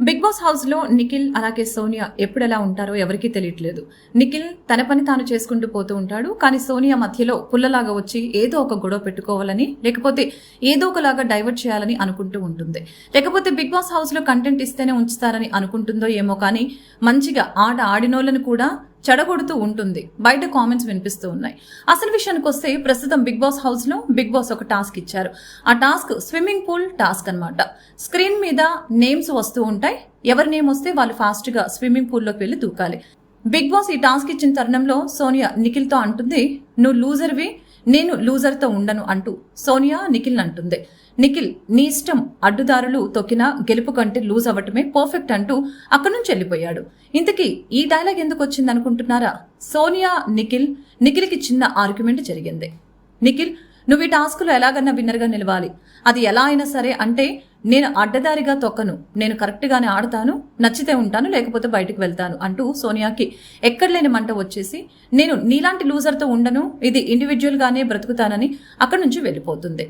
Big boss హౌస్లో నిఖిల్ అలాగే సోనియా ఎప్పుడు ఎలా ఉంటారో ఎవరికీ తెలియట్లేదు. నిఖిల్ తన పని తాను చేసుకుంటూ పోతూ ఉంటాడు. కానీ సోనియా మధ్యలో పుల్లలాగా వచ్చి ఏదో ఒక గొడవ పెట్టుకోవాలని లేకపోతే ఏదో ఒకలాగా డైవర్ట్ చేయాలని అనుకుంటూ ఉంటుంది. లేకపోతే బిగ్ బాస్ హౌస్లో కంటెంట్ ఇస్తేనే ఉంచుతారని అనుకుంటుందో ఏమో కానీ మంచిగా ఆట ఆడినోళ్ళని కూడా చెడగొడుతూ ఉంటుంది. బయట కామెంట్స్ వినిపిస్తూ ఉన్నాయి. అసలు విషయానికి వస్తే ప్రస్తుతం బిగ్ బాస్ హౌస్లో బిగ్ బాస్ ఒక టాస్క్ ఇచ్చారు. ఆ టాస్క్ స్విమ్మింగ్ పూల్ టాస్క్ అన్నమాట. స్క్రీన్ మీద నేమ్స్ వస్తూ ఉంటాయి. ఎవరి నేమ్ వస్తే వాళ్ళు ఫాస్ట్గా స్విమ్మింగ్ పూల్లోకి వెళ్ళి దూకాలి. బిగ్ బాస్ ఈ టాస్క్ ఇచ్చిన తరుణంలో సోనియా నిఖిల్తో అంటుంది నువ్వు లూజర్వి నేను లూజర్తో ఉండను అంటూ సోనియా నిఖిల్ అంటుంది. నిఖిల్ నీ ఇష్టం అడ్డుదారులు తొక్కినా గెలుపు కంటే లూజ్ అవ్వటమే పర్ఫెక్ట్ అంటూ అక్కడి నుంచి వెళ్ళిపోయాడు. ఇంతకీ ఈ డైలాగ్ ఎందుకు వచ్చింది అనుకుంటున్నారా? సోనియా నిఖిల్ నిఖిల్కి చిన్న ఆర్గ్యుమెంట్ జరిగింది. నిఖిల్ నువ్వు ఈ టాస్క్లో ఎలాగన్నా విన్నర్గా నిలవాలి. అది ఎలా అయినా సరే అంటే నేను అడ్డదారిగా తొక్కను నేను కరెక్ట్గానే ఆడతాను నచ్చితే ఉంటాను లేకపోతే బయటకు వెళ్తాను అంటూ సోనియాకి ఎక్కడలేని మంట వచ్చేసి నేను నీలాంటి లూజర్తో ఉండను ఇది ఇండివిజువల్గానే బ్రతుకుతానని అక్కడి నుంచి వెళ్ళిపోతుంది.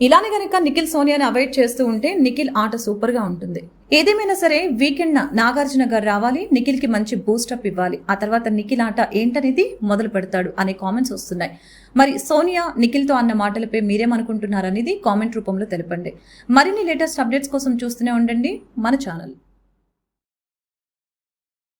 ఇలానే గనక నిఖిల్ సోనియాని అవాయిడ్ చేస్తూ ఉంటే నిఖిల్ ఆట సూపర్గా ఉంటుంది. ఏదేమైనా సరే వీకెండ్ నాగార్జున గారు రావాలి నిఖిల్కి మంచి బూస్టప్ ఇవ్వాలి. ఆ తర్వాత నిఖిల్ ఆట ఏంటనేది మొదలు పెడతాడు అనే కామెంట్స్ వస్తున్నాయి. మరి సోనియా నిఖిల్తో అన్న మాటలపై మీరేమనుకుంటున్నారనేది కామెంట్ రూపంలో తెలపండి. మరిన్ని లేటెస్ట్ అప్డేట్స్ కోసం చూస్తూనే ఉండండి మన ఛానల్